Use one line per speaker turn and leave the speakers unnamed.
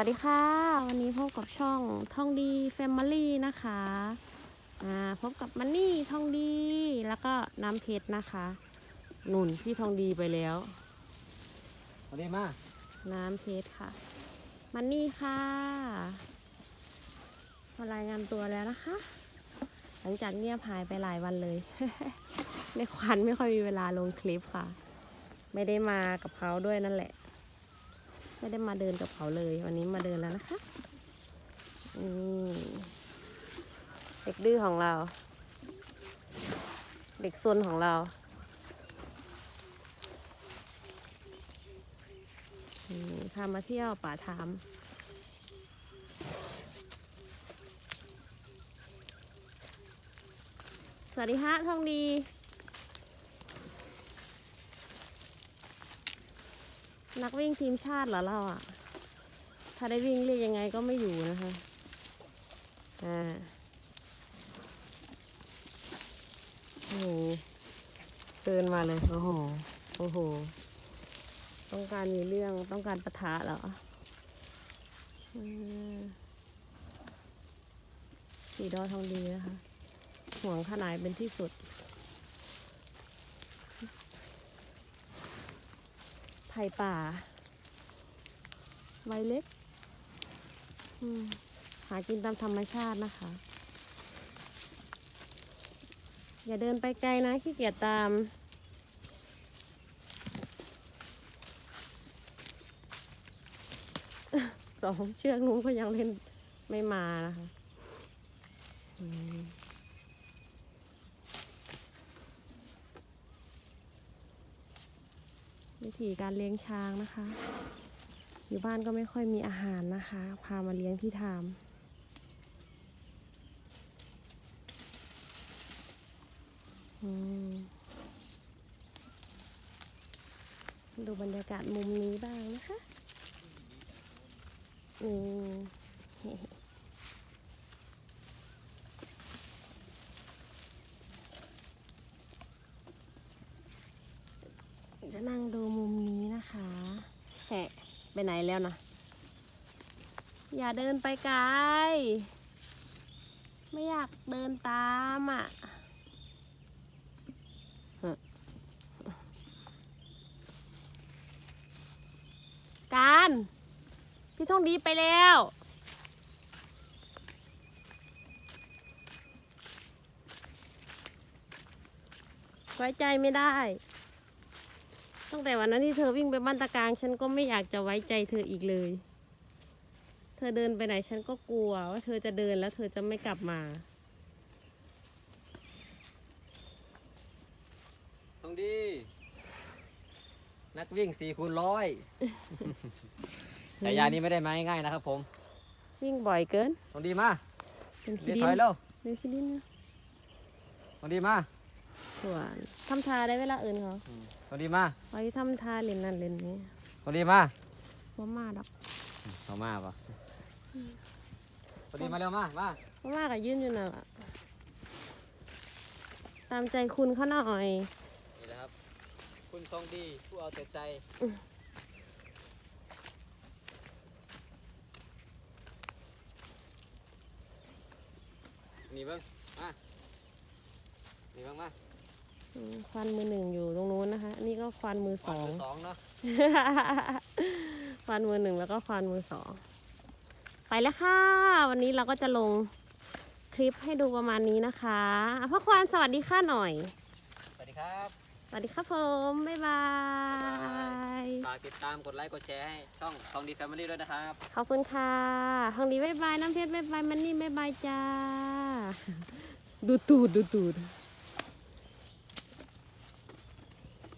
วัสดีค่ะ วันนี้พบกับช่องท่องดีแฟมิลี่นะคะอ่าพบกับมันนี่ทองดีแล้วก็น้ำเพชรนะคะหนุนพี่ทองดีไปแล้ว
วันนี้มา
น้ำเพชรค่ะ มันนี่ค่ะมารายงานตัวแล้วนะคะ หลังจากเงียบหายไปหลายวันเลย ในควันไม่ค่อยมีเวลาลงคลิปค่ะ ไม่ได้มากับเขาด้วยนั่นแหละ ไม่ได้มาเดินกับเขาเลย วันนี้มาเดินแล้วนะคะเด็กดื้อของเรา เด็กซนของเราอืมพามาเที่ยวป่าทามสวัสดีฮะทองดี นักวิ่งทีมชาติเหรอเราอะ ถ้าได้วิ่งเรียกยังไงก็ไม่อยู่นะคะ อ่า โอ้โหเดินมาเลย โอ้โห โอ้โห ต้องการมีเรื่อง ต้องการปะทะเหรอสีดอทองดีนะคะ ห่วงขนายเป็นที่สุด ไผ่ป่าใบเล็ก หากินตามธรรมชาตินะคะ อย่าเดินไปไกลนะขี้เกียจตาม สองเชือกนู้นก็ยังเล่นไม่มานะคะอืม วิธีการเลี้ยงช้างนะคะ อยู่บ้านก็ไม่ค่อยมีอาหารนะคะ พามาเลี้ยงที่ทามอืมดูบรรยากาศมุมนี้บ้างนะคะ อืม จะนั่งดูมุมนี้นะคะแหะไปไหนแล้วนะ อย่าเดินไปไกล ไม่อยากเดินตามอะฮะการ พี่ท่องดีไปแล้ว ไว้ใจไม่ได้ ตั้งแต่วันนั้นที่เธอวิ่งไปบ้านตะกลางฉันก็ไม่อยากจะไว้ใจเธออีกเลย เธอเดินไปไหนฉันก็กลัวว่าเธอจะเดินแล้วเธอจะไม่กลับมา
ต้องดี นักวิ่ง4คูณร้อยฉายานี้ไม่ได้มาง่ายๆนะครับผม
วิ่งบ่อยเกิน
ต้องดีมา
เป็นขี้
เรียก
ดิ
ถอย
น
เร็ว
เป็นขี้ดินนะ
ต้องดีมา
ส่ วนทำทาได้เวลาอื่นเขา
ต้องดีมา
ไว้ทำทาเล่นนั่นเล่นนี้
ต้องดีมา
ว่ามาดอก
เอามาปะต้องดีมาเร็วมามา
ว่ามากับยืนอยู่น่ะล่ะตามใจคุณเขาหน่อย
นี่แหละครับ คุณทรงดีผู้เอาแต่ใจนี่เบิ้งมานี่เบิ้งมา
อืม ควันมือหนึ่งอยู่ตรงนู้นนะคะ อันนี้ก็ควันมือส
วั
อนง
ที่สองเนาะ
ควันมือหนึ่งแล้วก็ควันมือสอง ไปแล้วค่ะ วันนี้เราก็จะลงคลิปให้ดูประมาณนี้นะคะอะพ่อควานสวัสดีค่ะหน่อย
สวัสดีครับ
สวัสดีครับผม บ๊ายบาย
ฝากติดตามกดไลค์กดแชร์ให้ช่องทองดีแฟมิลี่ด้วยนะครับ
ขอบคุณค่ะทางดีบ๊ายบาย น้ำเพชรบ๊ายบาย มันนี่บ๊ายบายจ้า ดูตูดดูตูด